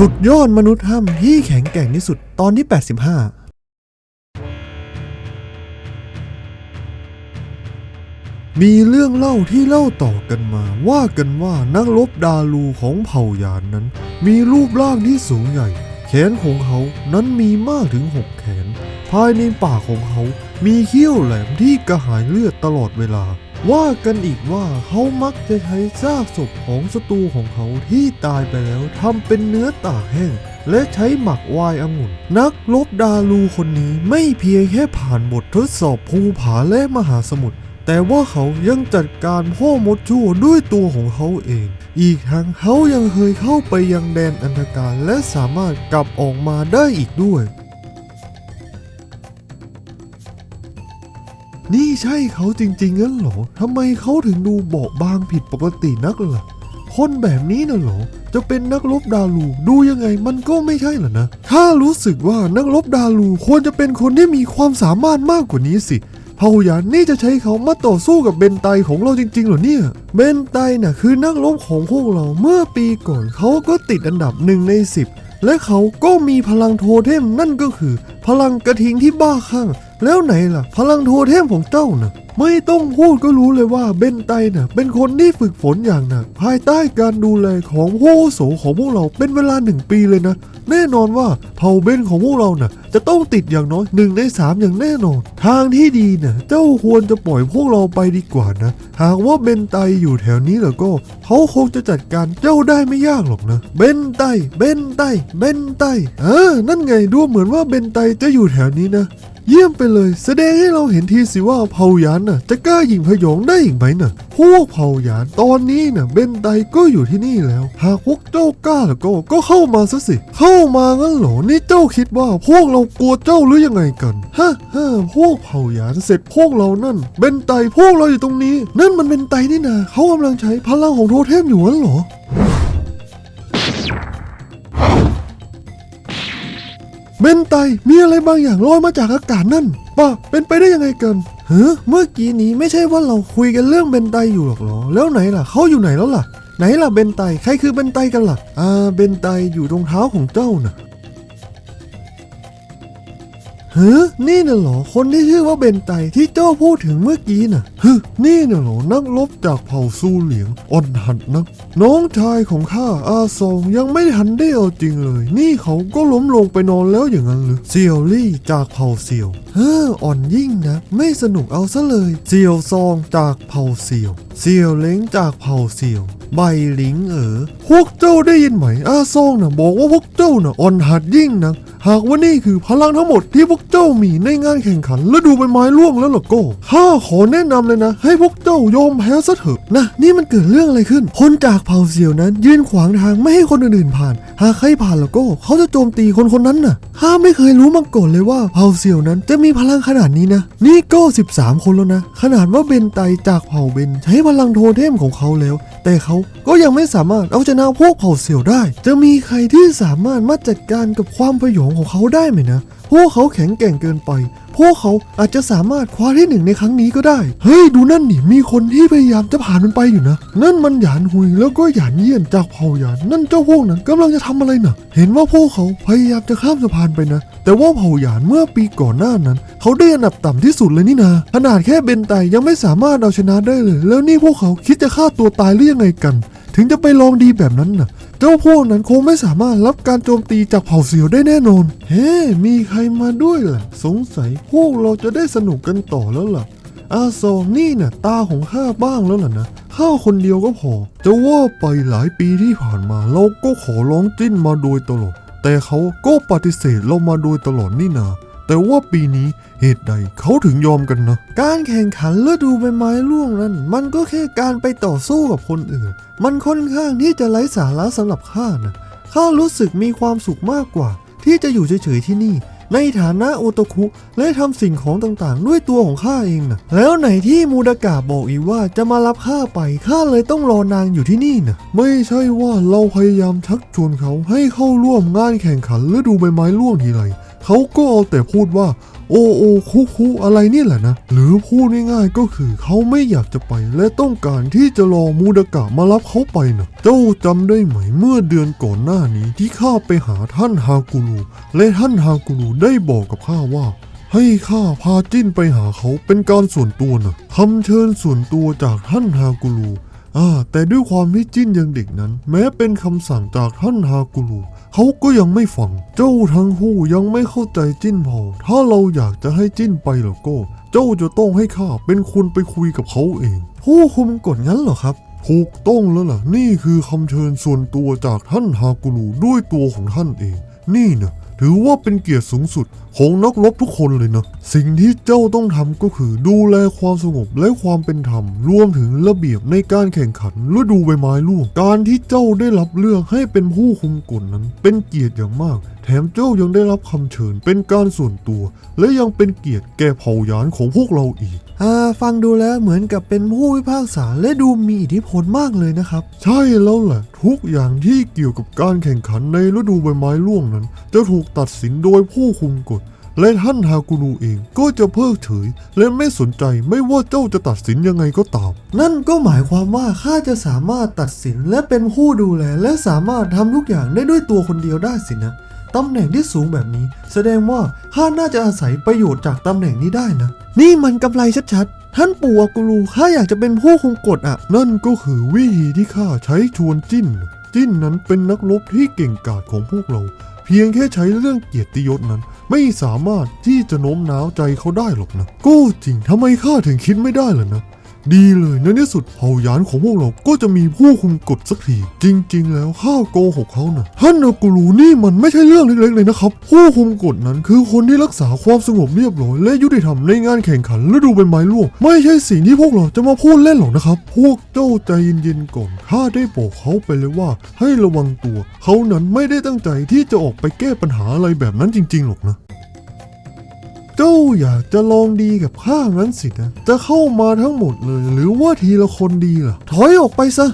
สุดยอดมนุษย์ถ้ำที่แข็งแกร่งที่สุดตอนที่ 85มีเรื่องเล่าที่เล่าต่อกันมา ว่ากันว่านักรบดาลูของเผ่ายานนั้น มีรูปร่างที่สูงใหญ่ แขนของเขานั้นมีมากถึงหกแขน ภายในปากของเขา มีเขี้ยวแหลมที่กระหายเลือดตลอดเวลา ว่ากันอีกว่าเขามักจะใช้ซากศพของศัตรูของเขาที่ตายไปแล้วทำเป็นเนื้อตากแห้งและใช้หมักวน์องุ่น นักลบดาลูคนนี้ไม่เพียงแค่ผ่านบททดสอบภูผาและมหาสมุทรแต่ว่าเขายังจัดการพ่อมดชั่วด้วยตัวของเขาเอง อีกทั้งเขายังเคยเข้าไปยังแดนอันธการและสามารถกลับออกมาได้อีกด้วย นี่ใช่เขาจริงๆงั้นเหรอทำไมเขาถึงดูเบาบางผิดปกตินักล่ะ คนแบบนี้น่ะเหรอ จะเป็นนักรบดาลูดูยังไงมันก็ไม่ใช่หรอนะ ถ้ารู้สึกว่านักรบดาลูควรจะเป็นคนที่มีความสามารถมากกว่านี้สิเผ่าหยานนี่จะใช้เขามาต่อสู้กับเบนไตของเราจริงๆเหรอเนี่ย เบนไตน่ะคือนักรบของพวกเราเมื่อปีก่อนเขาก็ติดอันดับหนึ่งในสิบและเขาก็มีพลังโทเทมนั่นก็คือ พลังกระทิงที่บ้าคลั่งแล้วไหนล่ะ พลังโทเทมของเจ้าน่ะ ไม่ต้องพูดก็รู้เลยว่าเบนไตน่ะ เป็นคนที่ฝึกฝนอย่างหนัก ภายใต้การดูแลของผู้โสของพวกเราเป็นเวลาหนึ่งปีเลยนะ แน่นอนว่าเผ่าเบนของพวกเราน่ะ จะต้องติดอย่างน้อยหนึ่งในสามอย่างแน่นอน ทางที่ดีน่ะ เจ้าควรจะปล่อยพวกเราไปดีกว่านะ หากว่าเบนไตอยู่แถวนี้แล้วก็ เขาคงจะจัดการเจ้าได้ไม่ยากหรอกนะ เบนไต เบนไต เบนไตเออนั่นไงดูเหมือนว่าเบนไตจะอยู่แถวนี้นะ เยี่ยมไปเลย แสดงให้เราเห็นทีสิว่าเผ่าหยานน่ะ จะกล้ายิงพยองได้อีกไหมน่ะ พวกเผ่าหยานตอนนี้น่ะเบนไตก็อยู่ที่นี่แล้ว หากพวกเจ้ากล้าแล้วก็ก็เข้ามาซะสิ เข้ามางั้นเหรอ นี่เจ้าคิดว่าพวกเรากลัวเจ้าหรือยังไงกันฮะฮะพวกเผ่าหยานเสร็จพวกเรานั่น เบนไตพวกเราอยู่ตรงนี้ นั่นมันเป็นไตนี่นาเขากำลังใช้พลังของโทเทมอยู่งั้นเหรอ เบนไตมีอะไรบางอย่างลอยมาจากอากาศนั่นป่ะเป็นไปได้ยังไงกันเฮ้เมื่อกี้นี้ไม่ใช่ว่าเราคุยกันเรื่องเบนไตอยู่หรอกเหรอ แล้วไหนล่ะเขาอยู่ไหนแล้วล่ะ ไหนล่ะเบนไตใครคือเบนไตกันล่ะอ่าเบนไตอยู่ตรงเท้าของเจ้าน่ะ เฮ้นี่น่ะเหรอ คนที่ชื่อว่าเบนไตที่เจ้าพูดถึงเมื่อกี้น่ะฮึนี่น่ะเหรอ นักรบจากเผ่าซูเหลียงอ่อนหัดนัก น้องชายของข้าอาซองยังไม่ทันได้เอาจริงเลย นี่เขาก็ล้มลงไปนอนแล้วอย่างนั้นหรือเซียวลี่จากเผ่าเซียว เฮ้ออ่อนยิ่งนะ ไม่สนุกเอาซะเลย เซียวซองจากเผ่าเซียว เซียวเล้งจากเผ่าเซียว ใบหลิงเอ๋อพวกเจ้าได้ยินไหมอาซองน่ะบอกว่าพวกเจ้าน่ะอ่อนหัดยิ่งนะหากว่านี่คือพลังทั้งหมดที่พวกเจ้ามีในงานแข่งขันและดูใบไม้ร่วงแล้วล่ะก็ข้าขอแนะนำเลยนะ ให้พวกเจ้ายอมแพ้ซะเถอะนะนี่มันเกิดเรื่องอะไรขึ้น คนจากเผ่าเซียวนั้น ยืนขวางทางไม่ให้คนอื่นๆผ่าน หากใครผ่านแล้วก็เขาจะโจมตีคนคนนั้นน่ะข้าไม่เคยรู้มาก่อนเลยว่าเผ่าเซียวนั้นจะมีพลังขนาดนี้นะ นี่ก็ 13 คนแล้วนะ ขนาดว่าเบนไตจากเผ่าเบนใช้พลังโทเทมของเขาแล้ว แต่เขาก็ยังไม่สามารถเอาชนะพวกเผ่าเสี่ยวได้ จะมีใครที่สามารถมาจัดการกับความพยองของเขาได้ไหมนะ พวกเขาแข็งแกร่งเกินไป พวกเขาอาจจะสามารถคว้าที่หนึ่งในครั้งนี้ก็ได้ เฮ้ยดูนั่นนี่มีคนที่พยายามจะผ่านมันไปอยู่นะ นั่นมันหยานหุยแล้วก็หยานเยี่ยนจากเผ่าหยานนั่นเจ้าพวกนั้นกำลังจะทำอะไรนะเห็นว่าพวกเขาพยายามจะข้ามสะพานไปนะ แต่ว่าเผ่าหยานเมื่อปีก่อนหน้านั้น เขาได้อันดับต่ำที่สุดเลยนี่นาขนาดแค่เบนไตยังไม่สามารถเอาชนะได้เลย แล้วนี่พวกเขาคิดจะฆ่าตัวตายหรือยังไงกัน ถึงจะไปลองดีแบบนั้นน่ะ เจ้าพวกนั้นคงไม่สามารถรับการโจมตีจากเผ่าเสียวได้แน่นอน เฮ้ มีใครมาด้วยล่ะ สงสัยพวกเราจะได้สนุกกันต่อแล้วล่ะ อาซองนี่น่ะตาของข้าบ้างแล้วล่ะนะข้าคนเดียวก็พอ จะว่าไปหลายปีที่ผ่านมาเราก็ขอร้องจิ้นมาโดยตลอด แต่เขาก็ปฏิเสธเรามาโดยตลอดนี่นา แต่ว่าปีนี้เหตุใดเขาถึงยอมกันนะ การแข่งขันฤดูใบไม้ร่วงนั้น มันก็แค่การไปต่อสู้กับคนอื่น มันค่อนข้างที่จะไร้สาระสำหรับข้านะข้ารู้สึกมีความสุขมากกว่า ที่จะอยู่เฉยๆที่นี่ ในฐานะโอโตคุและทำสิ่งของต่างๆ ด้วยตัวของข้าเองนะแล้วไหนที่มูดากะบอกอีกว่าจะมารับข้าไปข้าเลยต้องรอนางอยู่ที่นี่นะไม่ใช่ว่าเราพยายามชักชวนเขาให้เข้าร่วมงานแข่งขันฤดูใบไม้ร่วงทีไร เขาก็เอาแต่พูดว่าโอโอคุคุอะไรนี่แหละนะ หรือพูดง่ายๆก็คือเขาไม่อยากจะไปและต้องการที่จะรอมูดากะมารับเขาไปนะเจ้าจำได้ไหมเมื่อเดือนก่อนหน้านี้ที่ข้าไปหาท่านฮากุรุและท่านฮากุรุได้บอกกับข้าว่าให้ข้าพาจิ้นไปหาเขาเป็นการส่วนตัวนะคำเชิญส่วนตัวจากท่านฮากุรุอ่าแต่ด้วยความที่จิ้นยังเด็กนั้น แม้เป็นคำสั่งจากท่านฮากุรุ เขาก็ยังไม่ฟัง เจ้าทั้งคู่ยังไม่เข้าใจจิ้นพอ ถ้าเราอยากจะให้จิ้นไปแล้วก็ เจ้าจะต้องให้ข้าเป็นคนไปคุยกับเขาเอง ผู้คุมกฎงั้นเหรอครับถูกต้องแล้วล่ะ นี่คือคำเชิญส่วนตัวจากท่านฮากุรุด้วยตัวของท่านเอง นี่นะ ถือว่าเป็นเกียรติสูงสุดของนักรบทุกคนเลยนะ สิ่งที่เจ้าต้องทำก็คือดูแลความสงบและความเป็นธรรม รวมถึงระเบียบในการแข่งขันฤดูใบไม้ร่วง การที่เจ้าได้รับเลือกให้เป็นผู้คุมกฎนั้น เป็นเกียรติอย่างมาก แถมเจ้ายังได้รับคำเชิญเป็นการส่วนตัว และยังเป็นเกียรติแก่เผ่ายานของพวกเราอีก ฟังดูแล้วเหมือนกับเป็นผู้พิพากษาและดูมีอิทธิพลมากเลยนะครับ ใช่แล้วแหละ ทุกอย่างที่เกี่ยวกับการแข่งขันในฤดูใบไม้ร่วงนั้น จะถูกตัดสินโดยผู้คุมกฎ และท่านฮากุรุเองก็จะเพิกเฉย และไม่สนใจไม่ว่าเจ้าจะตัดสินยังไงก็ตาม นั่นก็หมายความว่าข้าจะสามารถตัดสินและเป็นผู้ดูแล และสามารถทำทุกอย่างได้ด้วยตัวคนเดียวได้สินะ ตำแหน่งที่สูงแบบนี้ แสดงว่าข้าน่าจะอาศัยประโยชน์จากตำแหน่งนี้ได้นะ นี่มันกำไรชัดๆ ท่านปู่อากูรูข้าอยากจะเป็นผู้คุมกฎอะ นั่นก็คือวิธีที่ข้าใช้ชวนจิ้น จิ้นนั้นเป็นนักรบที่เก่งกาจของพวกเรา เพียงแค่ใช้เรื่องเกียรติยศนั้น ไม่สามารถที่จะโน้มน้าวใจเขาได้หรอกนะก็จริงทำไมข้าถึงคิดไม่ได้ล่ะนะ ดีเลยในที่สุดเผ่ายานของพวกเราก็จะมีผู้คุมกฎสักที จริง ๆ แล้วข้าโกหกเขานะท่านอากูรูนี่มันไม่ใช่เรื่องเล็กๆเลยนะครับ ผู้คุมกฎนั้นคือคนที่รักษาความสงบเรียบร้อย และยุติธรรมในงานแข่งขันฤดูใบไม้ร่วงไม่ใช่สิ่งที่พวกเราจะมาพูดเล่นหรอกนะครับ พวกเจ้าใจเย็นๆก่อนข้าได้บอกเขาไปเลยว่า ให้ระวังตัว เขานั้นไม่ได้ตั้งใจที่จะออกไปแก้ปัญหาอะไรแบบนั้นจริง ๆ หรอกนะ เจ้าอยากจะลองดีกับข้างั้นสินะ จะเข้ามาทั้งหมดเลย หรือว่าทีละคนดีล่ะ ถอยออกไปซะ